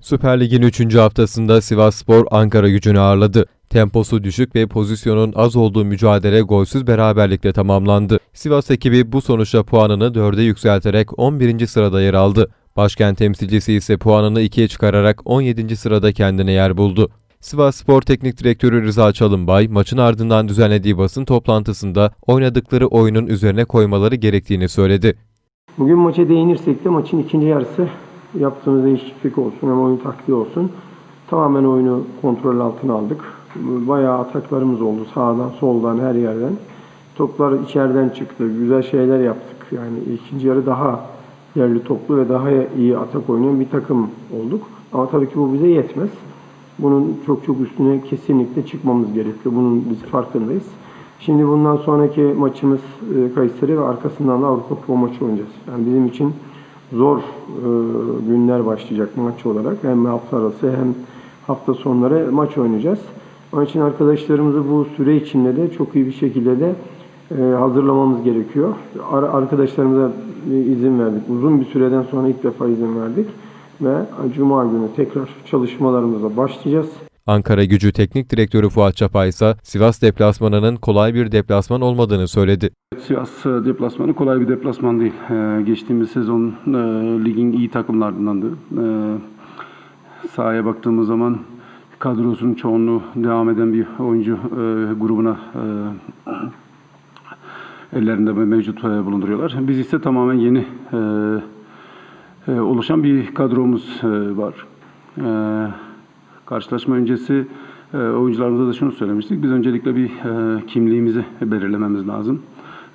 Süper Lig'in 3. haftasında Sivasspor Ankara gücünü ağırladı. Temposu düşük ve pozisyonun az olduğu mücadele golsüz beraberlikle tamamlandı. Sivas ekibi bu sonuçla puanını 4'e yükselterek 11. sırada yer aldı. Başkent temsilcisi ise puanını 2'ye çıkararak 17. sırada kendine yer buldu. Sivas Spor Teknik Direktörü Rıza Çalınbay, maçın ardından düzenlediği basın toplantısında oynadıkları oyunun üzerine koymaları gerektiğini söyledi. Bugün maça değinirsek de maçın ikinci yarısı yaptığımız değişiklik olsun hem oyun taktiği olsun. Tamamen oyunu kontrol altına aldık. Bayağı ataklarımız oldu sağdan soldan her yerden. Toplar içeriden çıktı. Güzel şeyler yaptık. Yani ikinci yarı daha yerli toplu ve daha iyi atak oynayan bir takım olduk. Ama tabii ki bu bize yetmez. Bunun çok çok üstüne kesinlikle çıkmamız gerekiyor. Bunun biz farkındayız. Şimdi bundan sonraki maçımız e, Kayseri ve arkasından da Avrupa Kupa maçı oynayacağız. Yani bizim için zor e, günler başlayacak maç olarak. Hem hafta arası hem hafta sonları maç oynayacağız. Onun için arkadaşlarımızı bu süre içinde de çok iyi bir şekilde de e, hazırlamamız gerekiyor. Ar- arkadaşlarımıza izin verdik. Uzun bir süreden sonra ilk defa izin verdik. Ve Cuma günü tekrar çalışmalarımıza başlayacağız. Ankara Gücü Teknik Direktörü Fuat Çapay ise Sivas deplasmanının kolay bir deplasman olmadığını söyledi. Sivas e, deplasmanı kolay bir deplasman değil. E, geçtiğimiz sezon e, ligin iyi takımlarındandı. E, sahaya baktığımız zaman kadrosunun çoğunluğu devam eden bir oyuncu grubuna ellerinde mevcut e, bulunduruyorlar. Biz ise tamamen yeni oluşan bir kadromuz var. E, karşılaşma öncesi e, oyuncularımıza da şunu söylemiştik. Biz öncelikle bir e, kimliğimizi belirlememiz lazım.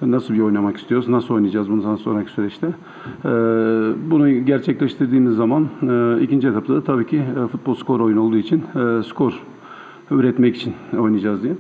Nasıl bir oynamak istiyoruz, nasıl oynayacağız bundan sonraki süreçte. E, bunu gerçekleştirdiğimiz zaman e, ikinci etapta da tabii ki e, futbol skor oyunu olduğu için e, skor üretmek için oynayacağız diye.